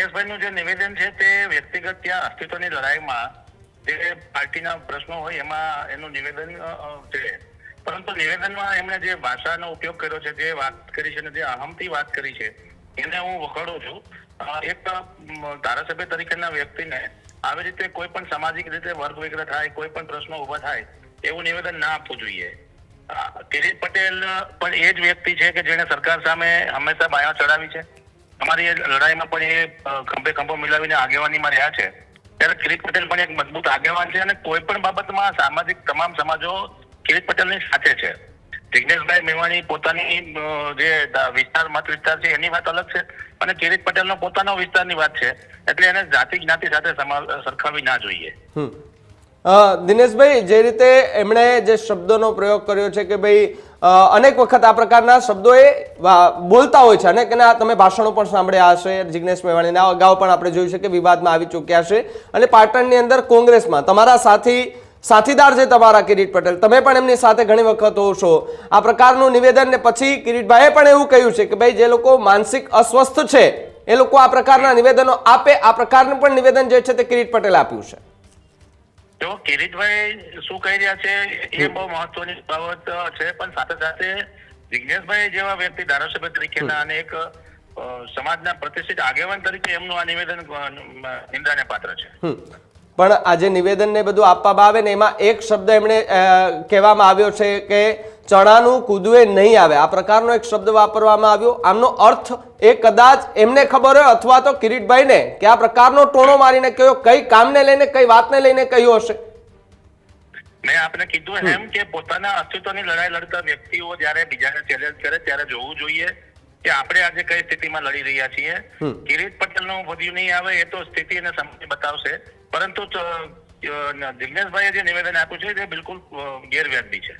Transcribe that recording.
જિગ્નેશભાઈનું જે નિવેદન છે તે વ્યક્તિગત ત્યાં અસ્તિત્વની લડાઈમાં જે પાર્ટીના પ્રશ્નો હોય એમાં એનું નિવેદન છે. પરંતુ નિવેદનમાં એમણે જે ભાષાનો ઉપયોગ કર્યો છે, જે વાત કરી છે અને જે અહમથી વાત કરી છે, એને હું વખાડું છું. એક ધારાસભ્ય તરીકેના વ્યક્તિને આવી રીતે કોઈ પણ સામાજિક રીતે વર્ગ વિગ્રહ થાય, કોઈ પણ પ્રશ્નો ઊભા થાય, એવું નિવેદન ના આપવું જોઈએ. કિરીટ પટેલ પણ એ જ વ્યક્તિ છે કે જેણે સરકાર સામે હંમેશા બાયો ચડાવી છે. અમારી લડાઈમાં પણ એ ખંભે ખંભો મિલાવીને આગેવાનીમાં રહ્યા છે. ત્યારે કિરીટ પટેલ પણ એક મજબૂત આગેવાન છે અને કોઈ પણ બાબતમાં સામાજિક તમામ સમાજો કિરીટ પટેલની સાથે છે. જિજ્ઞેશભાઈ મેવાણી પોતાની જે વિસ્તાર, મત વિસ્તાર છે, એની વાત અલગ છે અને કિરીટ પટેલનો પોતાનો વિસ્તારની વાત છે. એટલે એને જાતિ જ્ઞાતિ સાથે સરખાવી ના જોઈએ. દિનેશભાઈ, જે રીતે એમણે જે શબ્દોનો પ્રયોગ કર્યો છે કે ભાઈ અનેક વખત આ પ્રકારના શબ્દો એ બોલતા હોય છે. અનેક એના તમે ભાષણો પણ સાંભળ્યા હશે. જિગ્નેશ મેવાણીના અગાઉ પણ આપણે જોયું છે કે વિવાદમાં આવી ચૂક્યા છે. અને પાટણની અંદર કોંગ્રેસમાં તમારા સાથી, સાથીદાર છે તમારા કિરીટ પટેલ, તમે પણ એમની સાથે ઘણી વખત હો છો. આ પ્રકારનું નિવેદન ને પછી કિરીટભાઈએ પણ એવું કહ્યું છે કે ભાઈ, જે લોકો માનસિક અસ્વસ્થ છે, એ લોકો આ પ્રકારના નિવેદનો આપે. આ પ્રકારનું પણ નિવેદન જે છે તે કિરીટ પટેલે આપ્યું છે. જો કિરીટભાઈ શું કહી રહ્યા છે એ બહુ મહત્વની બાબત છે પણ સાથે સાથે જિજ્ઞેશભાઈ જેવા વ્યક્તિ ધારાસભ્ય તરીકેના અને એક સમાજના પ્રતિષ્ઠિત આગેવાન તરીકે એમનું આ નિવેદન નિંદાને પાત્ર છે. પણ પણ જે નિવેદન ને બધું આપવામાં આવે ને એમાં એક શબ્દ એમણે કહેવામાં આવ્યો છે કે ચણાનું કૂદવે નહીં આવે. આ પ્રકારનો એક શબ્દ વાપરવામાં આવ્યો. આમનો અર્થ એ કદાચ એમને ખબર હોય અથવા તો કિરીટભાઈને કે આ પ્રકારનો ટોણો મારીને કયો કઈ કામને લઈને કઈ વાતને લઈને કહ્યું હશે? મેં આપને કીધું એમ કે પોતાના અસ્તિત્વની લડાઈ લડતા વ્યક્તિઓ જ્યારે બીજાને ચેલેન્જ કરે ત્યારે જોવું જોઈએ કે આપણે આજે કઈ સ્થિતિમાં લડી રહ્યા છીએ. કિરીટ પટેલનું વધ્યું નહીં આવે એ તો સ્થિતિ અને સમય બતાવશે. પરંતુ દિગ્નેશભાઈએ જે નિવેદન આપ્યું છે તે બિલકુલ ગેરવ્યાજબી છે.